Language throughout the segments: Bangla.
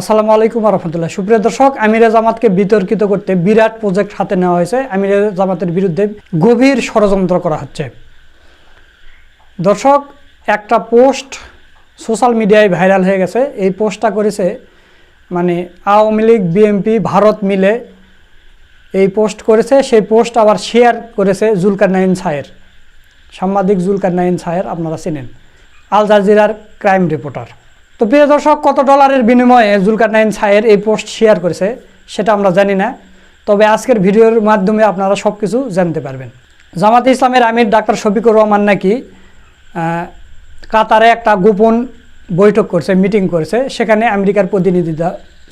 আসসালামু আলাইকুম রহমতুল্লাহ। সুপ্রিয় দর্শক, আমিরা জামাতকে বিতর্কিত করতে বিরাট প্রজেক্ট হাতে নেওয়া হয়েছে। আমিরা জামাতের বিরুদ্ধে গভীর ষড়যন্ত্র করা হচ্ছে। দর্শক, একটা পোস্ট সোশ্যাল মিডিয়ায় ভাইরাল হয়ে গেছে। এই পোস্টটা করেছে মানে আওয়ামী লীগ, বিএনপি, ভারত মিলে এই পোস্ট করেছে। সেই পোস্ট আবার শেয়ার করেছে জুলকার নাইন ছায়ের। সাংবাদিক জুলকার নাইন ছায়ের আপনারা চেনেন। আল জাজিরার ক্রাইম রিপোর্টার। তো প্রিয় দর্শক, কত ডলারের বিনিময়ে জুলকার নাইন ছায়ের এই পোস্ট শেয়ার করেছে, সেটা আমরা জানি না। তবে আজকের ভিডিওর মাধ্যমে আপনারা সব কিছু জানতে পারবেন। জামাতে ইসলামের আমির ডাক্তার শফিকুর রহমান নাকি কাতারে একটা গোপন বৈঠক করছে মিটিং করেছে, সেখানে আমেরিকার প্রতিনিধিরা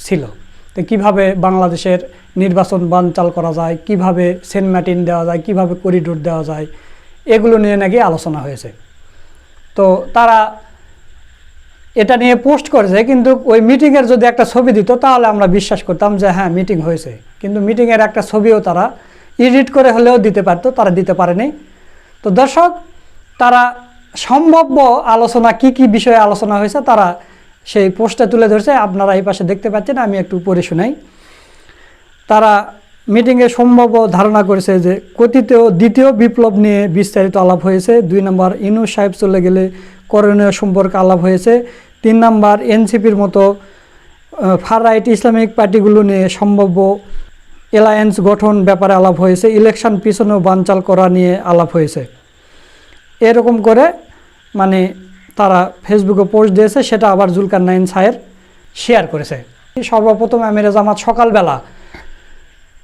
ছিল। তো কীভাবে বাংলাদেশের নির্বাচন বানচাল করা যায়, কীভাবে সেন্ট মার্টিন দেওয়া যায়, কীভাবে করিডোর দেওয়া যায়, এগুলো নিয়ে নাকি আলোচনা হয়েছে। তো তারা এটা নিয়ে পোস্ট করেছে, কিন্তু ওই মিটিংয়ের যদি একটা ছবি দিত, তাহলে আমরা বিশ্বাস করতাম যে হ্যাঁ মিটিং হয়েছে। কিন্তু মিটিংয়ের একটা ছবিও তারা এডিট করে হলেও দিতে পারতো, তারা দিতে পারেনি। তো দর্শক, তারা সম্ভাব্য আলোচনা, কি কি বিষয়ে আলোচনা হয়েছে, তারা সেই পোস্টটা তুলে ধরছে। আপনারা এই পাশে দেখতে পাচ্ছেন, আমি একটু পড়ে শোনাই। তারা মিটিংয়ে সম্ভব ধারণা করেছে যে কথিত দ্বিতীয় বিপ্লব নিয়ে বিস্তারিত আলাপ হয়েছে। দুই নম্বর, ইনু সাহেব চলে গেলে করণীয় সম্পর্কে আলাপ হয়েছে। তিন নম্বর এনসিপির মতো ফার রাইট ইসলামিক পার্টিগুলো নিয়ে সম্ভাব্য এলায়েন্স গঠন ব্যাপারে আলাপ হয়েছে, ইলেকশন পিছনেও বানচাল করা নিয়ে আলাপ হয়েছে। এরকম করে মানে তারা ফেসবুকে পোস্ট দিয়েছে, সেটা আবার জুলকার নাইন সাহের শেয়ার করেছে। সর্বপ্রথম আমিরে জামাত সকালবেলা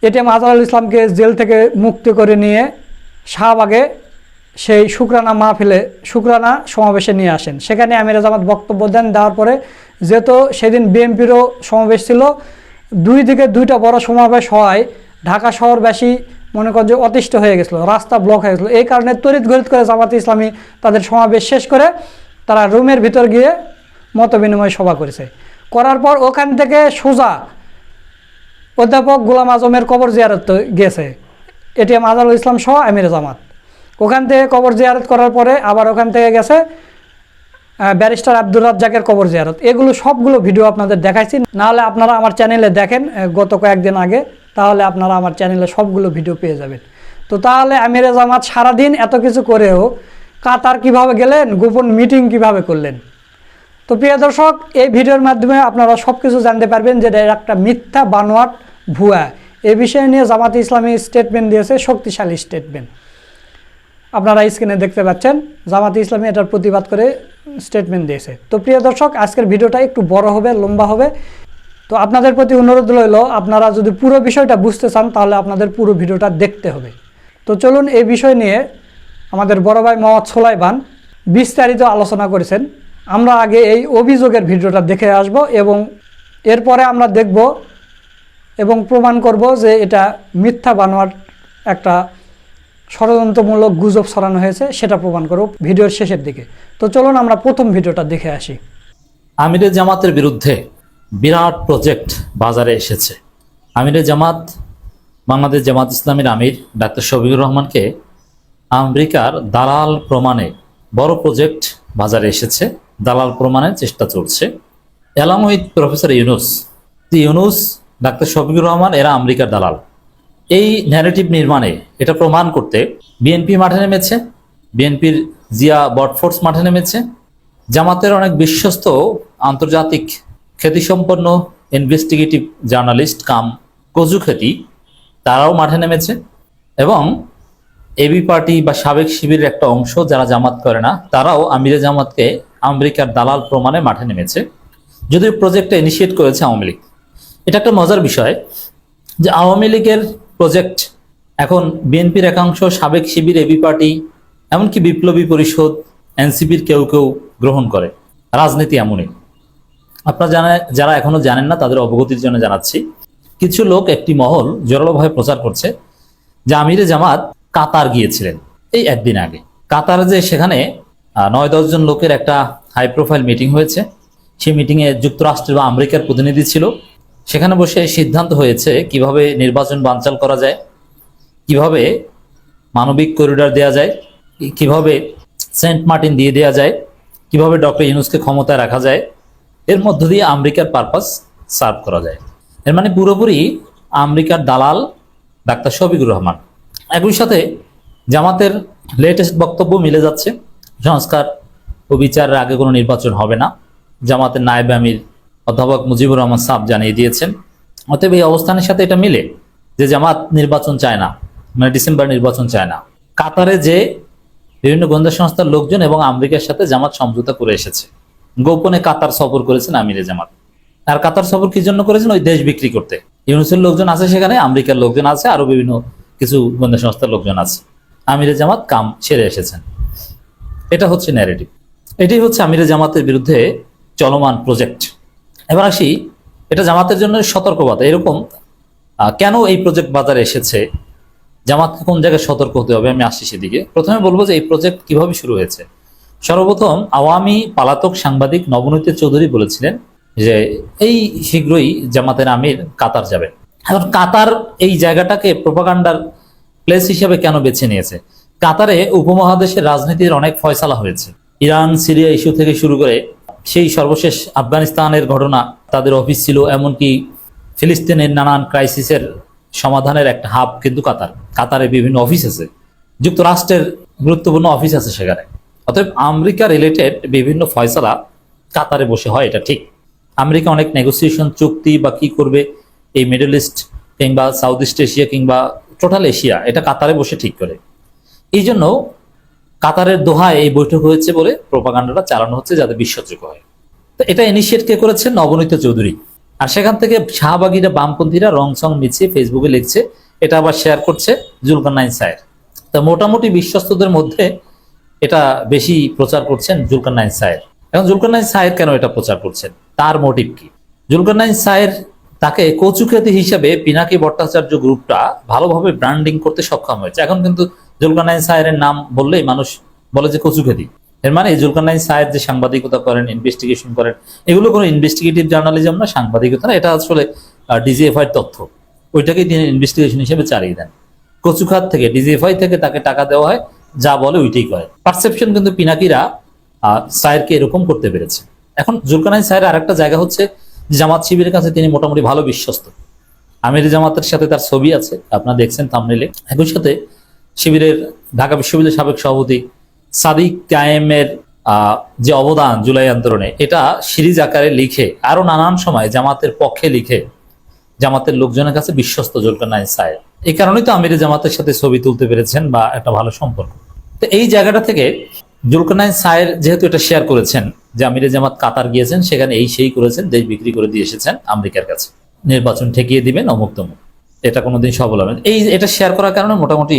এটিএম আজহারুল ইসলামকে জেল থেকে মুক্তি করে নিয়ে শাহবাগে সেই শুক্রানা মাহফিলে শুক্রানা সমাবেশে নিয়ে আসেন। সেখানে আমিরা জামাত বক্তব্য দেন। দেওয়ার পরে যেহেতু সেদিন বিএনপিরও সমাবেশ ছিল, দুই দিকে দুইটা বড় সমাবেশ হওয়ায় ঢাকা শহরবাসী মনে করেন যে অতিষ্ঠ হয়ে গেছিল, রাস্তা ব্লক হয়ে গেছিল। এই কারণে তড়িৎ গড়িত করে জামাত ইসলামী তাদের সমাবেশ শেষ করে তারা রুমের ভিতর গিয়ে মত বিনিময় সভা করেছে। করার পর ওখান থেকে সোজা অধ্যাপক গোলাম আজমের কবর জিয়ারত গেছে এটিএম আজহারুল ইসলাম সহ আমির জামাত। ওখান থেকে কবর জিয়ারত করার পরে আবার ওখান থেকে গেছে ব্যারিস্টার আব্দুর রাজ্জাকের কবর জিয়ারত। এগুলো সবগুলো ভিডিও আপনাদের দেখাইছি। নাহলে আপনারা আমার চ্যানেলে দেখেন গত কয়েকদিন আগে, তাহলে আপনারা আমার চ্যানেলে সবগুলো ভিডিও পেয়ে যাবেন। তো তাহলে আমিরে জামাত সারাদিন এত কিছু করেও কাতার কীভাবে গেলেন, গোপন মিটিং কীভাবে করলেন? তো প্রিয় দর্শক, এই ভিডিওর মাধ্যমে আপনারা সব কিছু জানতে পারবেন যে এটা একটা মিথ্যা বানোয়াট ভুয়া। এ বিষয় নিয়ে জামাতে ইসলামী স্টেটমেন্ট দিয়েছে, শক্তিশালী স্টেটমেন্ট আপনারা স্ক্রিনে দেখতে পাচ্ছেন, জামাতে ইসলামী এটার প্রতিবাদ করে স্টেটমেন্ট দিয়েছে। তো প্রিয় দর্শক, আজকের ভিডিওটা একটু বড় হবে, লম্বা হবে। তো আপনাদের প্রতি অনুরোধ রইল, আপনারা যদি পুরো বিষয়টা বুঝতে চান, তাহলে আপনাদের পুরো ভিডিওটা দেখতে হবে। তো চলুন এই বিষয় নিয়ে আমাদের বড় ভাই মোহাম্মদ সোলাইবান বিস্তারিত আলোচনা করেছেন। আমরা আগে এই অভিযোগের ভিডিওটা দেখে আসব এবং এরপরে আমরা দেখব এবং প্রমাণ করব যে এটা মিথ্যা বানোয়ার একটা ষড়যন্ত্রমূলক গুজব ছড়ানো হয়েছে, সেটা প্রমাণ করব ভিডিওর শেষের দিকে। তো চলুন আমরা প্রথম ভিডিওটা দেখে আসি। আমিরে জামাতের বিরুদ্ধে বিরাট প্রজেক্ট বাজারে এসেছে। আমিরে জামাত, বাংলাদেশ জামাত ইসলামের আমির ডাক্তার শফিকুর রহমানকে আমেরিকার দালাল প্রমাণে বড় প্রজেক্ট বাজারে এসেছে। দালাল প্রমাণের চেষ্টা চলছে। Along with professor Yunus. Yunus, doctor Shafiqur Rahman, এরা আমেরিকার দালাল। এই ন্যারেটিভ নির্মাণে এটা প্রমাণ করতে বিএনপি মাঠে নেমেছে বিএনপির জিয়া বটফোর্স মাঠে নেমেছে। জামাতের অনেক বিশ্বস্ত আন্তর্জাতিক খ্যাতিসম্পন্ন ইনভেস্টিগেটিভ জার্নালিস্ট কাম কজু খ্যাতি তারাও মাঠে নেমেছে এবং এবি পার্টি বা সাবেক শিবিরের একটা অংশ যারা জামাত করে না, তারাও আমিরে জামাতকে আমেরিকার দালাল প্রমাণে মাঠে নেমেছে। যদিও প্রজেক্টটা ইনিশিয়েট করেছে আওয়ামী লীগ। এটা একটা মজার বিষয় যে আওয়ামী লীগের প্রজেক্ট। এখন বিএনপির একাংশ সাবেক শিবির, এবি পার্টি, এমনকি বিপ্লবী পরিষদ, এনসিপির কেউ কেউ গ্রহণ করে। রাজনীতি এমনই। আপনারা জানা, যারা এখনও জানেন না, তাদের অবগতির জন্য জানাচ্ছি। কিছু লোক একটি মহল জোরালোভাবে প্রচার করছে, যে আমিরে জামাত কাতার গিয়েছিলেন এই একদিন আগে। কাতার যে সেখানে নয় দশজন লোকের একটা হাই প্রোফাইল মিটিং হয়েছে। সেই মিটিংয়ে যুক্তরাষ্ট্রের বা আমেরিকার প্রতিনিধি ছিল। সেখানে বসে সিদ্ধান্ত হয়েছে কীভাবে নির্বাচন বানচাল করা যায়, কীভাবে মানবিক করিডর দেওয়া যায়, কীভাবে সেন্ট মার্টিন দিয়ে দেওয়া যায়, কীভাবে ডক্টর ইউনুসকে ক্ষমতায় রাখা যায়, এর মধ্য দিয়ে আমেরিকার পারপাস সার্ভ করা যায়। এর মানে পুরোপুরি আমেরিকার দালাল ডাক্তার শফিকুর রহমান। একই সাথে জামাতের লেটেস্ট বক্তব্য মিলে যাচ্ছে, সংস্কার ও বিচারের আগে কোনো নির্বাচন হবে না, জামাতের নায়েব আমির অধ্যাপক মুজিবুর রহমান সাব জানিয়ে দিয়েছেন। অতএব এই অবস্থানের সাথে এটা মিলে যে জামাত নির্বাচন চায় না মানে ডিসেম্বর নির্বাচন চায় না। কাতারে যে বিভিন্ন গোয়েন্দা সংস্থার লোকজন এবং আমেরিকার সাথে জামাত সমঝোতা করে এসেছে। গোপনে কাতার সফর করেছেন আমিরে জামাত। আর কাতার সফর কি জন্য করেছেন? ওই দেশ বিক্রি করতে। ইউনুসের লোকজন আছে সেখানে, আমেরিকার লোকজন আছে আরও বিভিন্ন কিছু গোয়েন্দা সংস্থার লোকজন আছে। আমিরে জামাত কাম ছেড়ে এসেছেন। এটা হচ্ছে ন্যারেটিভ এটাই হচ্ছে আমিরে জামাতের বিরুদ্ধে চলমান প্রজেক্ট এবার আসি, এটা জামাতের জন্য সতর্কবার্তা এরকম কেন এই প্রজেক্ট বাজারে এসেছে? জামাতকে কোন জায়গায় সতর্ক হতে হবে? আমি আসছি সেদিকে। প্রথমে বলব যে এই প্রজেক্ট কীভাবে শুরু হয়েছে? সর্বপ্রথম আওয়ামী পালাতক সাংবাদিক নবনীত চৌধুরী বলেছিলেন যে এই শীঘ্রই জামাতের আমির কাতার যাবে। এখন কাতার এই জায়গাটাকে প্রোপাগান্ডার প্লেস হিসেবে কেন বেছে নিয়েছে? কাতারে উপমহাদেশের রাজনীতির অনেক ফয়সালা হয়েছে। ইরান, সিরিয়া ইস্যু থেকে শুরু করে সেই সর্বশেষ আফগানিস্তানের ঘটনা তাদের অফিস ছিল, এমনকি ফিলিস্তিনের নানান ক্রাইসিসের সমাধানের একটা হাব কিন্তু কাতার। কাতারে বিভিন্ন অফিস আছে। যুক্তরাষ্ট্রের গুরুত্বপূর্ণ অফিস আছে সেখানে। অতএব আমেরিকা রিলেটেড বিভিন্ন ফয়সালা কাতারে বসে হয়, এটা ঠিক। আমেরিকা অনেক নেগোসিয়েশন চুক্তি বা কি করবে এই মিডল ইস্ট কিংবা সাউথ ইস্ট এশিয়া কিংবা টোটাল এশিয়া এটা কাতারে বসে ঠিক করে। এই জন্য কাতারের দোহায় এই বৈঠক হয়েছে বলে প্রোপাগান্ডাটা চালানো হচ্ছে যাতে বিশ্বাসযোগ্য হয়। তো এটা ইনিশিয়েট কে করেছেন নবনীত চৌধুরী। আর সেখান থেকে শাহবাগীরা বামপন্থীরা রং সং মিছিয়ে ফেসবুকে লিখছে, এটা আবার শেয়ার করছে জুলকারনাইন সায়ের তা মোটামুটি বিশ্বস্তদের মধ্যে এটা বেশি প্রচার করছেন জুলকারনাইন সায়ের এখন জুলকারনাইন সায়ের কেন এটা প্রচার করছেন? তার মোটিভ কি? জুলকারনাইন সায়ের তাকে কচুখ্যাতি হিসাবে পিনাকি ভট্টাচার্য গ্রুপটা ভালোভাবে ব্র্যান্ডিং করতে সক্ষম হয়েছে। এখন কিন্তু জুলকারনাইন সায়ের নাম বললেই মানুষ বলে যে কচুখ্যাতি এর মানে জুলকানাইন সায়ের যে সাংবাদিকতা করেন ইনভেস্টিগেশন করেন এগুলো কোনো ইনভেস্টিগেটিভ জার্নালিজম না সাংবাদিকতা না এটা আসলে ডিজিএফআই তথ্য। ওইটাকেই তিনি ইনভেস্টিগেশন হিসেবে চালিয়ে দেন। কচুখাত থেকে ডিজিএফআই থেকে তাকে টাকা দেওয়া হয় যা বলে ওইটাই করে। পারসেপশন কিন্তু পিনাকিরা আহ, সায়েরকে এরকম করতে পেরেছে। এখন জুলকানাইন সায়ের আরেকটা জায়গা হচ্ছে জামাত শিবিরের কাছে তিনি মোটামুটি ভালো বিশ্বস্ত। আমির জামাতের সাথে তার ছবি আছে আপনারা দেখছেন তামনেলে একই সাথে শিবিরের, ঢাকা বিশ্ববিদ্যালয়ের সাবেক সভাপতি সাদিক কায়েমের যে অবদান জুলাই আন্দোলনে, এটা সিরিজ আকারে লিখে, আরও নানান সময় জামাতের পক্ষে লিখে, জামাতের লোকজনের কাছে বিশ্বস্ত জুলকানাইন সায়ের এই কারণেই তো আমির জামাতের সাথে ছবি তুলতে পেরেছেন বা একটা ভালো সম্পর্ক। তো এই জায়গাটা থেকে জুলকানাইন সায়ের যেহেতু এটা শেয়ার করেছেন, যে আমিরে জামাত কাতার গিয়েছেন, সেখানে এই সেই করেছেন, দেশ বিক্রি করে দিয়ে এসেছেন আমেরিকার কাছে। নির্বাচন ঠেকিয়ে দিবেন অমুক তমুক। এটা কোনোদিন সফল হবে না। এই, এটা শেয়ার করার কারণে মোটামুটি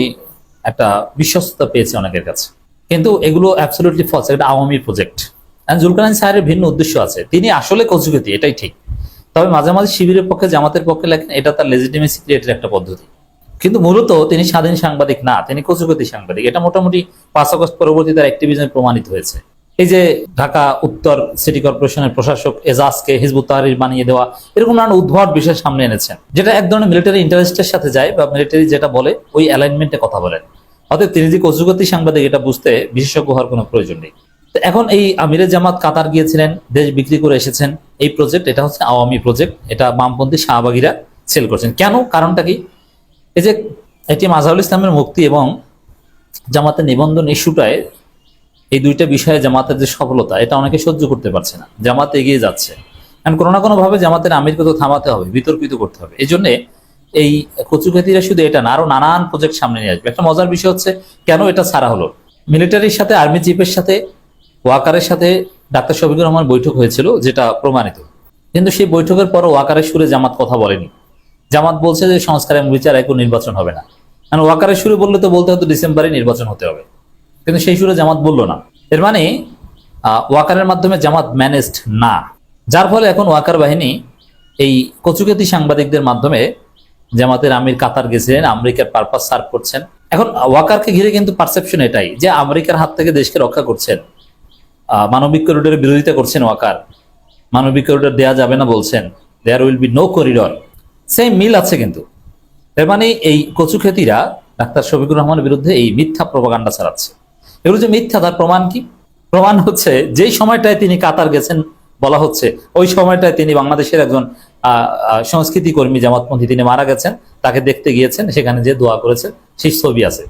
একটা বিশ্বস্ততা পেয়েছে অনেকের কাছে। কিন্তু এগুলো অ্যাবসলিউটলি ফলস এটা আওয়ামী প্রজেক্ট জুলকানাইন সাহেবের ভিন্ন উদ্দেশ্য আছে। তিনি আসলে কচুগতি এটাই ঠিক। তবে মাঝে মাঝে শিবিরের পক্ষে, জামাতের পক্ষে লেখেন, এটা তার লেজিটিমেসি ক্রিয়েটের একটা পদ্ধতি। কিন্তু মূলত তিনি স্বাধীন সাংবাদিক না, তিনি কচুগতি সাংবাদিক। এটা মোটামুটি পাঁচ আগস্ট পরবর্তী তার অ্যাক্টিভিজমে প্রমাণিত হয়েছে। এই যে ঢাকা উত্তর সিটি কর্পোরেশনের প্রশাসক এজাজকে হিজবুত তাহরির বানিয়ে দেওয়া, এরকম নানান উদ্ভট বিষয় সামনে এনেছেন, যেটা এক ধরনের মিলিটারি ইন্টারেস্টের সাথে যায় বা মিলিটারি যেটা বলে, ওই অ্যালাইনমেন্টে কথা বলেন। অতএব তিনি যে কচুগতি সাংবাদিক, এটা বুঝতে বিশেষজ্ঞ হওয়ার কোনো প্রয়োজন নেই। তো এখন এই আমিরে জামাত কাতার গিয়েছিলেন, দেশ বিক্রি করে এসেছেন, এই প্রজেক্ট এটা হচ্ছে আওয়ামী প্রজেক্ট এটা বামপন্থী শাহবাগীরা সেল করছেন। কেন? কারণটা কি? এই যে এটি মাজাহুল ইসলামের মুক্তি এবং জামাতের নিবন্ধন ইস্যুটায় এই দুইটা বিষয়ে জামাতের যে সফলতা, এটা অনেকে সহ্য করতে পারছে না। জামাত এগিয়ে যাচ্ছে। কারণ কোনো না কোনো ভাবে জামাতের আমিরকে তো থামাতে হবে, বিতর্কিত করতে হবে। এই জন্যে এই কচুখ্যাতিরা শুধু এটা না, আরও নানান প্রজেক্ট সামনে নিয়ে আসবে। একটা মজার বিষয় হচ্ছে, কেন এটা ছাড়া হলো? মিলিটারির সাথে আর্মি চিফের সাথে ওয়াকারের সাথে ডাক্তার শফিকুর রহমান বৈঠক হয়েছিল, যেটা প্রমাণিত। কিন্তু সেই বৈঠকের পর ওয়াকারের সুরে জামাত কথা বলেনি। জামাত বলছে যে সংস্কার এবং বিচার এখন নির্বাচন হবে না। কারণ ওয়াকারের সুরে বললে তো বলতে হতো, ডিসেম্বরে নির্বাচন হতে হবে। কিন্তু সেই সুরে জামাত বলল না। এর মানে ওয়াকারের মাধ্যমে জামাত ম্যানেজড না। যার ফলে এখন ওয়াকার বাহিনী এই কচুকেতি সাংবাদিকদের মাধ্যমে জামাতের আমির কাতার গেছিলেন, আমেরিকার পারপাস সার্ভ করছেন। এখন ওয়াকারকে ঘিরে কিন্তু পারসেপশন এটাই যে আমেরিকার হাত থেকে দেশকে রক্ষা করছেন। মানবিক করিডোরের বিরোধিতা করছেন ওয়াকার। মানবিক করিডোর দেয়া যাবে না বলছেন। There will be no corridor সেই মিল আছে কিন্তু। এর মানে এই কচুখ্যাতিরা ডাক্তার শফিকুর রহমানের বিরুদ্ধে এই মিথ্যা প্রপাগান্ডা চালাচ্ছে। এগুলো যে মিথ্যা, তার প্রমাণ কি? প্রমাণ হচ্ছে যেই সময়টায় তিনি কাতার গেছেন বলা হচ্ছে, ওই সময়টায় তিনি বাংলাদেশের একজন সংস্কৃতি কর্মী জামাতপন্থী তিনি মারা গেছেন, তাকে দেখতে গিয়েছেন, সেখানে যে দোয়া করেছেন, সেই ছবি আছে।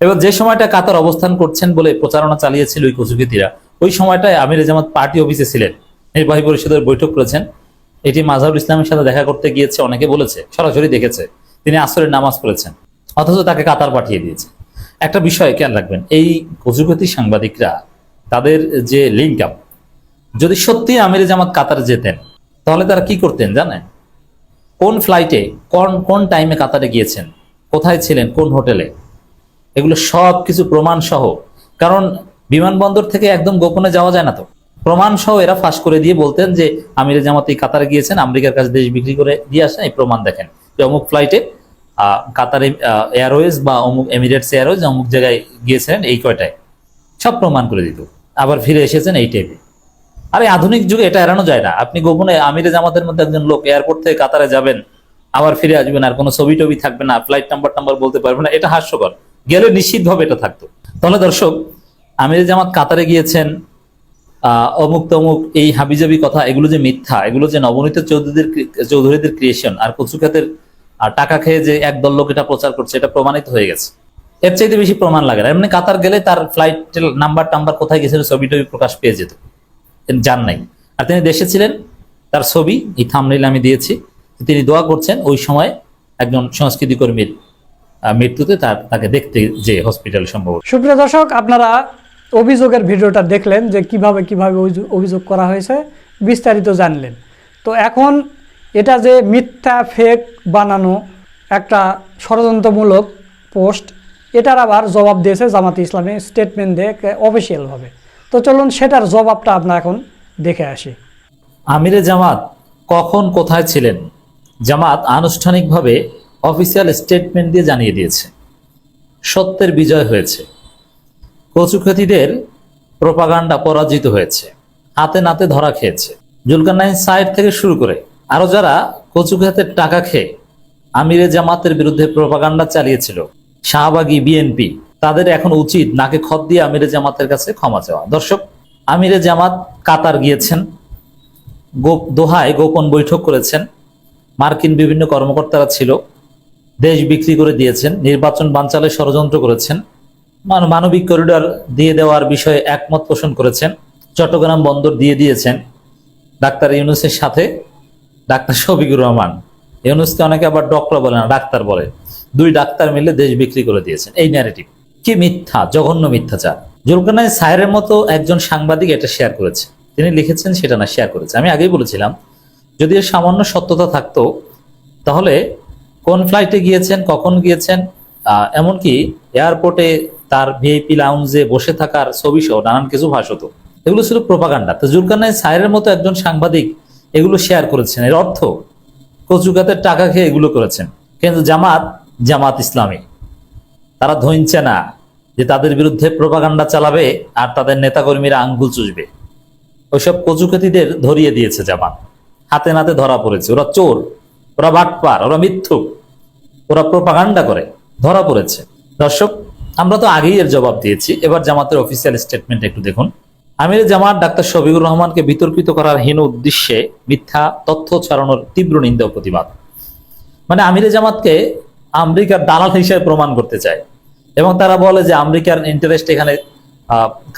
এবার যে সময়টা কাতার অবস্থান করছেন বলে প্রচারণা চালিয়েছিল ওই কচুকৃতীরা, ওই সময়টায় আমির জামাত পার্টি অফিসে ছিলেন, নির্বাহী পরিষদের বৈঠক করেছেন। এটি মাজাহুল ইসলামের সাথে দেখা করতে গিয়েছে, অনেকে বলেছে, সরাসরি দেখেছে। তিনি আসরের নামাজ পড়েছেন, অথচ তাকে কাতার পাঠিয়ে দিয়েছে। একটা বিষয় খেয়াল রাখবেন, এই কচুকতি সাংবাদিকরা তাদের যে লিঙ্ক আপ যদি সত্যি আমির জামাত কাতার যেতেন, তাহলে তারা কি করতেন জানেন? কোন ফ্লাইটে কোন কোন টাইমে কাতারে গিয়েছেন? কোথায় ছিলেন? কোন হোটেলে এগুলো সব কিছু প্রমাণ সহ কারণ বিমানবন্দর থেকে একদম গোপনে যাওয়া যায় না তো। প্রমাণ সহ এরা ফাঁস করে দিয়ে বলতেন যে, আমির জামাত এই কাতারে গিয়েছেন, আমেরিকার কাছে দেশ বিক্রি করে দিয়ে আসেন, এই প্রমাণ দেখেন অমুক ফ্লাইটে কাতার এয়ারওয়েজ বা অমুক এমিরেটস এয়ারওয়েজ অমুক জায়গায় গিয়েছিলেন এই কয়টায়। সব প্রমাণ করে দিত। আবার ফিরে এসেছেন এই টাইপে আরে আধুনিক যুগে এটা এড়ানো যায় না। আপনি গোপনে আমিরে জামাতের মধ্যে একজন লোক এয়ারপোর্ট থেকে কাতারে যাবেন, আবার ফিরে আসবেন আর কোনো ছবি টবি থাকবে না ফ্লাইট নাম্বার টাম্বার বলতে পারবে না, এটা হাস্যকর। গেলে নিশ্চিতভাবে এটা থাকতো। তাহলে দর্শক, আমিরে জামাত কাতারে গিয়েছেন অমুক তমুক এই হাবিজাবি কথা, এগুলো যে মিথ্যা, এগুলো যে নবনীত চৌধুরীদের চৌধুরীদের ক্রিয়েশন আর কচুখাতের আহ, টাকা খেয়ে যে একদল লোক এটা প্রচার করছে এটা প্রমাণিত হয়ে গেছে। এর চাইতে বেশি প্রমাণ লাগে না। এমনি কাতার গেলে তার ফ্লাইট নাম্বার টাম্বার কোথায় গেছিল ছবি টবি প্রকাশ পেয়ে যেত। যান নাই। আর তিনি দেশে ছিলেন তার ছবি এই থামনেল আমি দিয়েছি। তিনি দোয়া করছেন ওই সময় একজন সংস্কৃতি কর্মীর মৃত্যুতে তার তাকে দেখতে যে হসপিটাল সম্ভব। সুপ্রিয় দর্শক আপনারা অভিযোগের ভিডিওটা দেখলেন যে কীভাবে কীভাবে অভিযোগ করা হয়েছে বিস্তারিত জানলেন। তো এখন এটা যে মিথ্যা ফেক বানানো একটা ষড়যন্ত্রমূলক পোস্ট এটার আবার জবাব দিয়েছে জামাত ইসলামী স্টেটমেন্ট দিয়ে অফিসিয়ালভাবে তো চলুন সেটার জবাবটা আমরা এখন দেখে আসি। আমিরে জামাত কখন কোথায় ছিলেন? জামাত আনুষ্ঠানিকভাবে অফিসিয়াল স্টেটমেন্ট দিয়ে জানিয়ে দিয়েছে। সত্যের বিজয় হয়েছে। কচুখ্যাতিদের প্রপাগান্ডা পরাজিত হয়েছে। হাতে নাতে ধরা খেয়েছে। জুলকানাইন সাইড থেকে শুরু করে আরও যারা কচুখ্যাতের টাকা খেয়ে আমিরে জামাতের বিরুদ্ধে প্রপাগান্ডা চালিয়েছিল, শাহবাগী বিএনপি তাদের এখন উচিত নাকে খত দিয়ে আমিরে জামাতের কাছে ক্ষমা চাওয়া। দর্শক, আমিরে জামাত কাতার গিয়েছেন দোহায় গোপন বৈঠক করেছেন, মার্কিন বিভিন্ন কর্মকর্তারা ছিল, দেশ বিক্রি করে দিয়েছেন, নির্বাচন বানচালে ষড়যন্ত্র করেছেন, মান- মানবিক করিডর দিয়ে দেওয়ার বিষয়ে একমত পোষণ করেছেন, চট্টগ্রাম বন্দর দিয়ে দিয়েছেন, ডাক্তার ইউনুসের সাথে ডাক্তার শফিকুর রহমান। ইউনুসকে অনেকে আবার ডক্টর বলে না, ডাক্তার বলে। দুই ডাক্তার মিলে দেশ বিক্রি করে দিয়েছেন। এই ন্যারেটিভ কি মিথ্যা? জঘন্য মিথ্যাচার। জুলকানাই সাহেরের মতো একজন সাংবাদিক এটা শেয়ার করেছে। তিনি লিখেছেন সেটা না শেয়ার করেছে। আমি আগেই বলেছিলাম, যদি এর সামান্য সত্যতা থাকতো, তাহলে কোন ফ্লাইটে গিয়েছেন, কখন গিয়েছেন এমনকি এয়ারপোর্টে তার ভিআইপি লাউঞ্জে বসে থাকার ছবি সহ নানান কিছু ভাস হতো। এগুলো ছিল প্রোপাগান্ডা তো জুলকানাই সাহেরের মতো একজন সাংবাদিক এগুলো শেয়ার করেছেন। এর অর্থ, কচুকাতের টাকা খেয়ে এগুলো করেছেন। কিন্তু জামাত জামাত ইসলামী, তারা ধইনছে না যে তাদের বিরুদ্ধে প্রপাগান্ডা চালাবে আর তাদের নেতাকর্মীরা আঙ্গুল চুষবে। ওইসব কচুকাতিদের ধরিয়ে দিয়েছে জামাত। হাতে নাতে ধরা পড়েছে। ওরা চোর, ওরা বাটপার, ওরা মিথ্যুক, ওরা প্রপাগান্ডা করে, ধরা পড়েছে। দর্শক, আমরা তো আগেই এর জবাব দিয়েছি। এবার জামাতের অফিসিয়াল স্টেটমেন্ট একটু দেখুন। আমির জামাত ডাক্তার শফিকুর রহমানকে বিতর্কিত করার হীন উদ্দেশ্যে মিথ্যা তথ্য ছড়ানোর তীব্র নিন্দা প্রতিবাদ। মানে আমিরে জামাতকে আমেরিকার দালাল হিসেবে প্রমাণ করতে চায় এবং তারা বলে যে আমেরিকার ইন্টারেস্ট এখানে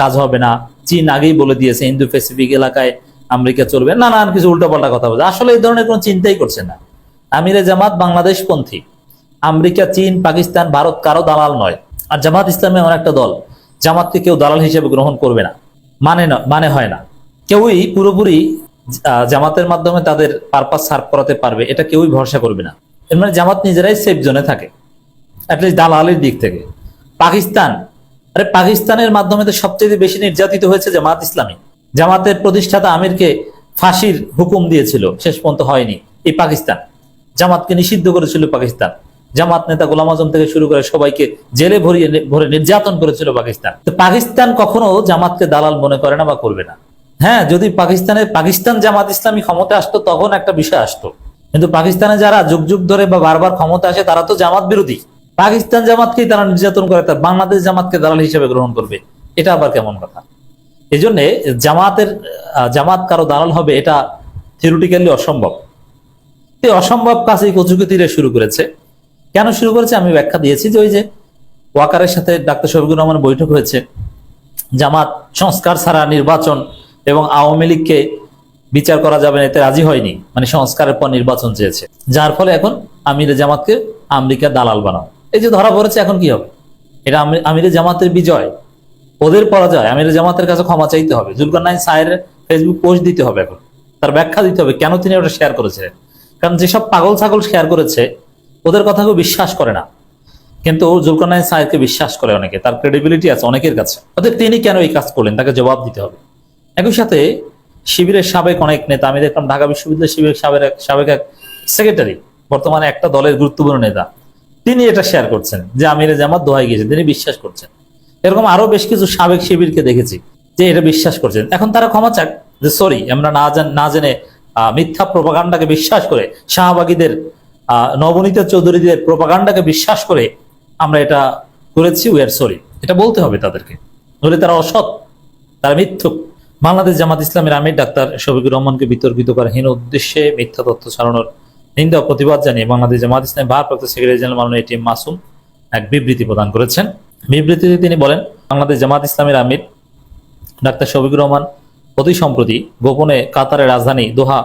কাজ হবে না। চীন আগেই বলে দিয়েছে ইন্দো প্যাসিফিক এলাকায় আমেরিকা চলবে। নানান কিছু উল্টাপাল্টা কথা বলছে। আসলে এই ধরনের কোনো চিন্তাই করছে না। আমিরে জামাত বাংলাদেশ পন্থী আমেরিকা, চীন, পাকিস্তান, ভারত কারও দালাল নয়। আর জামাত ইসলামে এমন একটা দল, জামাতকে কেউ দালাল হিসেবে গ্রহণ করবে না। মানে মানে হয় না। কেউই পুরোপুরি জামাতের মাধ্যমে তাদের পারপাস সার্ভ করাতে পারবে, এটা কেউই ভরসা করবে না। এর মানে জামাত নিজেরাই সেফ জোনে থাকে অ্যাটলিস্ট দালালির দিক থেকে। পাকিস্তান, আরে পাকিস্তানের মাধ্যমে তো সবচেয়ে বেশি নির্যাতিত হয়েছে জামাত ইসলামী। জামাতের প্রতিষ্ঠাতা আমিরকে ফাঁসির হুকুম দিয়েছিল, শেষ পর্যন্ত হয়নি, এই পাকিস্তান। জামাতকে নিষিদ্ধ করেছিল পাকিস্তান। জামাত নেতা গোলাম আজম থেকে শুরু করে সবাইকে জেলে ভরিয়ে ভরে নির্যাতন করেছিল পাকিস্তান। তো পাকিস্তান কখনো জামাতকে দালাল মনে করে না বা করবে না। হ্যাঁ যদি পাকিস্তানের, পাকিস্তান জামাত ইসলামী ক্ষমতা আসতো, তখন একটা বিষয় আসতো। কিন্তু পাকিস্তানে যারা যুগ যুগ ধরে বা বারবার ক্ষমতা আসে, তারা তো জামাত বিরোধী। পাকিস্তান জামাতকেই তারা নির্যাতন করে তার বাংলাদেশ জামাতকে দালাল হিসেবে গ্রহণ করবে। এটা আবার কেমন কথা? এই জন্যে জামাতের জামাত কারও দালাল হবে, এটা থিওরিটিক্যালি অসম্ভব। এই অসম্ভব কাজ এই কচুকে তীরে শুরু করেছে। কেন শুরু করেছে? আমি ব্যাখ্যা দিয়েছি যে ওই যে ওয়াকারের সাথে ডাক্তার শফিকুর রহমানের বৈঠক হয়েছে। জামাত, সংস্কার ছাড়া নির্বাচন এবং আওয়ামী লীগকে বিচার করা যাবে না, এতে রাজি হয়নি। মানে সংস্কারের পর নির্বাচন চেয়েছে। যার ফলে এখন আমিরে জামাতকে আমেরিকার দালাল বানাও। এই যে ধরা পড়েছে, এখন কি হবে? এটা আমির- জামাতের বিজয়। ওদের পরাজয়। আমিরে জামাতের কাছে ক্ষমা চাইতে হবে। Zulkarnain Saer Facebook post দিতে হবে এখন। তার ব্যাখ্যা দিতে হবে কেন তিনি ওটা শেয়ার করেছিলেন কারণ যেসব পাগল ছাগল শেয়ার করেছে ওদের কথা কেউ বিশ্বাস করে না। কিন্তু জুলকরনাইন সাহেবকে বিশ্বাস করে অনেকে, তার ক্রেডিবিলিটি আছে অনেকের কাছে। অতএব তিনি কেন এই কাজ করলেন? তাকে জবাব দিতে হবে। একই সাথে শিবিরের সাবেক অনেক নেতা, আমি দেখলাম ঢাকা বিশ্ববিদ্যালয় শিবিরের সাবেক এক- সাবেক এক সেক্রেটারি বর্তমানে একটা দলের গুরুত্বপূর্ণ নেতা। তিনি এটা শেয়ার করছেন যে আমিরে জামাত দোহাই গিয়েছে, তিনি বিশ্বাস করছেন। এরকম আরও বেশ কিছু সাবেক শিবিরকে দেখেছি যে এটা বিশ্বাস করছেন। এখন তারা ক্ষমা চাক যে সরি আমরা না জান জেনে মিথ্যা প্রপাগান্ডাকে বিশ্বাস করে শাহবাগীদের নবনীতা চৌধুরীদের প্রপাগান্ডাকে বিশ্বাস করে আমরা এটা করেছি উই আর সরি এটা বলতে হবে তাদেরকে। নইলে তারা অসৎ, তারা মিথ্যুক। বাংলাদেশ জামাত ইসলামের আমির ডাক্তার শফিকুর রহমানকে বিতর্কিত করার হীন উদ্দেশ্যে মিথ্যা তথ্য ছড়ানোর নিন্দা প্রতিবাদ জানিয়ে বাংলাদেশ জামাত ইসলাম ভারপ্রাপ্ত সেক্রেটারি জেনারেল মাননীয় এটিএম মাসুম এক বিবৃতি প্রদান করেছেন। বিবৃতিতে তিনি বলেন, বাংলাদেশ জামাত ইসলামের আমির ডাক্তার শফিকুর রহমান অতি সম্প্রতি গোপনে কাতারের রাজধানী দোহা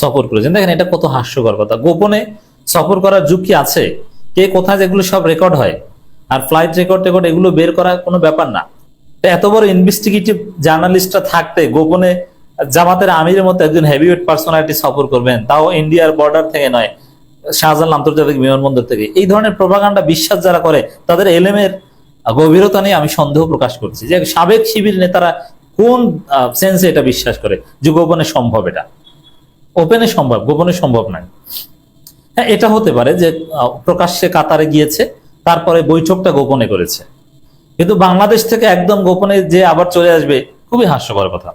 সফর করেছেন। দেখেন এটা কত হাস্যকর কথা। গোপনে সফর করার যুগ কি আছে? কে কোথায় যেগুলো সব রেকর্ড হয়? আর ফ্লাইট রেকর্ড রেকর্ড এগুলো বের করা কোনো ব্যাপার না। এত বড় ইনভেস্টিগেটিভ জার্নালিস্টরা থাকতে গোপনে জামাতের আমিরের মতো একজন হেভিওয়েট পার্সোনালিটি সফর করবেন, তাও ইন্ডিয়ার বর্ডার থেকে নয়, শাহজালাল আন্তর্জাতিক বিমানবন্দর থেকে। এই ধরনের প্রভাকাণ্ডা বিশ্বাস যারা করে, তাদের এলেমের গভীরতা নিয়ে আমি সন্দেহ প্রকাশ করছি যে সাবেক শিবির নেতারা কোন সেন্সে এটা বিশ্বাস করে যে গোপনে সম্ভব এটা? ওপেনে সম্ভব, গোপনে সম্ভব নয়। হ্যাঁ এটা হতে পারে যে প্রকাশ্যে কাতারে গিয়েছে, তারপরে বৈঠকটা গোপনে করেছে। কিন্তু বাংলাদেশ থেকে একদম গোপনে যে আবার চলে আসবে, খুবই হাস্যকর কথা।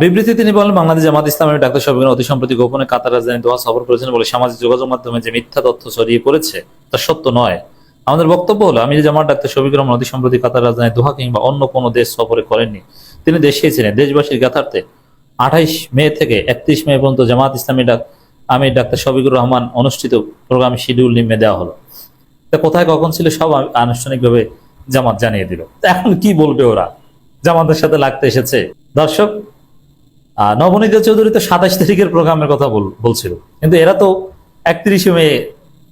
বিবৃতি তিনি বলেন, বাংলাদেশ জামাত ইসলামের ডাক্তার শফিকুর অতি সম্প্রতি গোপনে কাতার রাজধানী দোহা সফর করেছেন বলে সামাজিক যোগাযোগ মাধ্যমে যে মিথ্যা তথ্য ছড়িয়ে পড়েছে, তা সত্য নয়। আমাদের বক্তব্য হলো, আমি জামাত ডাক্তার শফিকুর রহমান অতি সম্প্রতি কাতার রাজধানী দোহা কিংবা অন্য কোনো দেশ সফরে করেননি, তিনি দেশেই ছিলেন। দেশবাসীর গাথার্থে আঠাইশ মে থেকে একত্রিশ মে পর্যন্ত জামাত ইসলামী ডাক আমি ডাক্তার শফিকুর রহমান অনুষ্ঠিত প্রোগ্রাম শিডিউল নিম্নে দেওয়া হলো। তা কোথায় কখন ছিল সব আনুষ্ঠানিকভাবে জামাত জানিয়ে দিল। এখন কি বলবে ওরা? জামাতের সাথে লাগতে এসেছে। দর্শক নবনীতা চৌধুরী তো সাতাশ তারিখের প্রোগ্রামের কথা বলছিল। কিন্তু এরা তো একত্রিশে মে,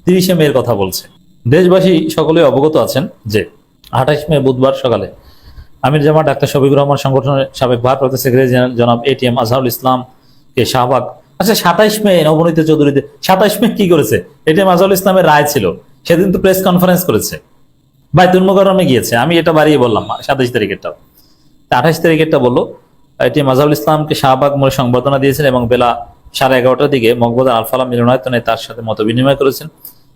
তিরিশে মে এর কথা বলছে। দেশবাসী সকলে অবগত আছেন যে আঠাইশ মে বুধবার সকালে আমির জামা ডাক্তার শফিকুর রহমান সংগঠনের সাবেক ভারপ্রাপ্ত সেক্রেটারি জেনারেল জনাব এটিএম আজহারুল ইসলামকে শাহবাগ আচ্ছা সাতাইশ মে নবনীত চৌধুরীতে, সাতাইশ মে কি করেছে? এটিএম আজহারুল ইসলামের রায় ছিল। সেদিন তো প্রেস কনফারেন্স করেছে। বাইতুল মুকাররমে গিয়েছে। আমি এটা বাড়িয়ে বললাম, সাতাইশ তারিখেরটা। আঠাইশ তারিখেরটা বলল, এটি মাজাহুল ইসলামকে শাহবাগ মোড়ে সংবর্ধনা দিয়েছেন এবং বেলা সাড়ে এগারোটার দিকে মগবাজার আলফালা মিলনায়তনে তার সাথে মত বিনিময় করেছেন।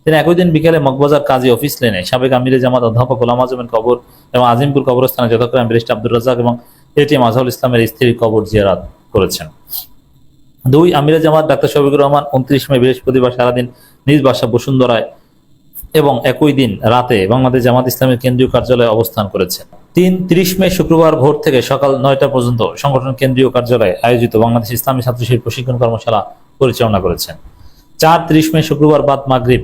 তিনি একই দিন বিকেলে মগবাজার কাজী অফিস লেনে সাবেক আমিরে জামাত অধ্যাপক গোলাম আজমের কবর এবং আজিমপুর কবরস্থানে যথাক্রমে ব্যারিস্টার আব্দুর রাজাক এবং এটি মাজাহুল ইসলামের স্ত্রীর কবর জিয়ারাত করেছেন। দুই আমিরা জামাত, ডাক্তার শফিকুর রহমান উনত্রিশ মে বৃহস্পতিবার সারাদিন নিজ বাসা বসুন্ধরায় এবং একই দিন রাতে বাংলাদেশ জামাত ইসলামের কেন্দ্রীয় কার্যালয়ে অবস্থান করেছেন তিন, তিরিশ মে শুক্রবার ভোর থেকে সকাল নয়টা পর্যন্ত সংগঠন কেন্দ্রীয় কার্যালয়ে আয়োজিত বাংলাদেশ ইসলামী ছাত্রশিল্প প্রশিক্ষণ কর্মশালা পরিচালনা করেছেন। চার, তিরিশ মে শুক্রবার বাদ মাগরিব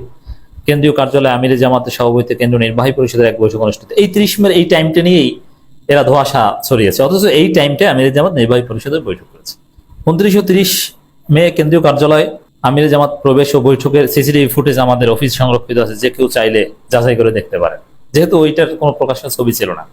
কেন্দ্রীয় কার্যালয়ে আমিরে জামাতের সভাপতিত্বে কেন্দ্রীয় নির্বাহী পরিষদের এক বৈঠক অনুষ্ঠিত। এই তিরিশ মের এই টাইমটা নিয়েই এরা ধোয়াশা ছড়িয়েছে, অথচ এই টাইমটা আমিরে জামাত নির্বাহী পরিষদের বৈঠক করেছে। উনত্রিশ ও তিরিশ মে কেন্দ্রীয় কার্যালয়ে আমিরে জামাত প্রবেশ ও বৈঠকের সিসিটিভি ফুটেজ আমাদের অফিস সংরক্ষিত আছে, যে কেউ চাইলে যাচাই করে দেখতে পারেন। যেহেতু ওইটার কোনো প্রকাশন ছবি ছিল না।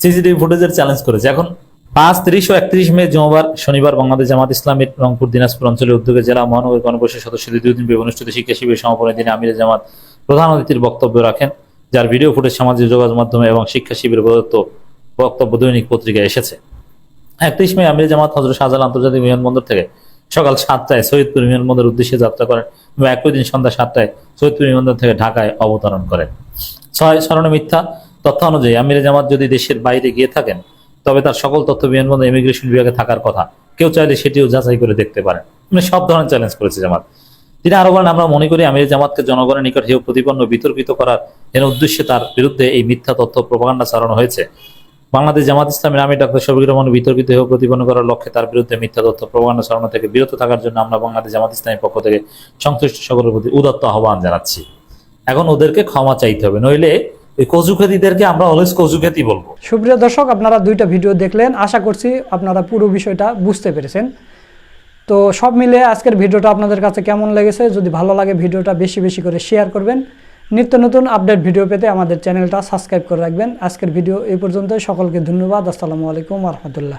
সিসিটিভি ফুটেজের চ্যালেঞ্জ করেছে। এখন পাঁচ, তিরিশ ও একত্রিশ মে জমবার শনিবার বাংলাদেশ জামাত ইসলামের রংপুর দিনাজপুর অঞ্চলের উদ্যোগে জেলা মহানগর গণপরিষদ সদস্যদের দুই দিন অনুষ্ঠিত শিক্ষা শিবির সমাপনের দিনে আমির জামাত প্রধান অতিথির বক্তব্য রাখেন, যার ভিডিও ফুটেজ সামাজিক যোগাযোগ মাধ্যমে এবং শিক্ষা শিবির প্রদত্ত বক্তব্য দৈনিক পত্রিকায় এসেছে। একত্রিশ মে আমির জামাত হজরত শাহজালাল আন্তর্জাতিক বিমানবন্দর থেকে সকাল সাতটায় সৈয়দপুর বিমানবন্দরের উদ্দেশ্যে যাত্রা করেন এবং একই দিন সন্ধ্যা সাতটায় সৈয়দপুর বিমানবন্দর থেকে ঢাকায় অবতরণ করেন। ছয় স্মরণে মিথ্যা তথ্য অনুযায়ী আমির জামাত যদি দেশের বাইরে গিয়ে থাকেন, তবে তার সকল তথ্য বিমানবন্দর ইমিগ্রেশন বিভাগে থাকার কথা। কেউ চাইলে সেটিও যাচাই করে দেখতে পারেন। মানে সব ধরনের চ্যালেঞ্জ করেছে জামাত। তিনি আরও বলেন, আমরা মনে করি আমির জামাতকে জনগণের নিকট হেয় প্রতিপন্ন বিতর্কিত করার এর উদ্দেশ্যে তার বিরুদ্ধে এই মিথ্যা তথ্য প্রপাগান্ডা চালানো হয়েছে। বাংলাদেশ জামাত ইসলামের আমি ডাক্তার শফিকুর রহমান বিতর্কিত হয়ে প্রতিপন্ন করার লক্ষ্যে তার বিরুদ্ধে মিথ্যা তথ্য প্রমাণ ছড়ানো থেকে বিরত থাকার জন্য আমরা বাংলাদেশ জামাত ইসলামের পক্ষ থেকে সংশ্লিষ্ট সকলের প্রতি উদাত্ত আহ্বান জানাচ্ছি। এখন ওদেরকে ক্ষমা চাইতে হবে, নইলে আমরা বলব। সুপ্রিয় আপনারা দুইটা ভিডিও দেখলেন। আশা করছি আপনারা পুরো বিষয়টা বুঝতে পেরেছেন। তো সব আজকের ভিডিওটা আপনাদের কাছে কেমন লেগেছে? যদি ভালো লাগে ভিডিওটা বেশি বেশি করে শেয়ার করবেন। নিত্য নতুন আপডেট ভিডিও পেতে আমাদের চ্যানেলটা সাবস্ক্রাইব করে রাখবেন। আজকের ভিডিও এই পর্যন্ত সকলকে ধন্যবাদ। আসসালামু আলাইকুম রহমতুল্লাহ।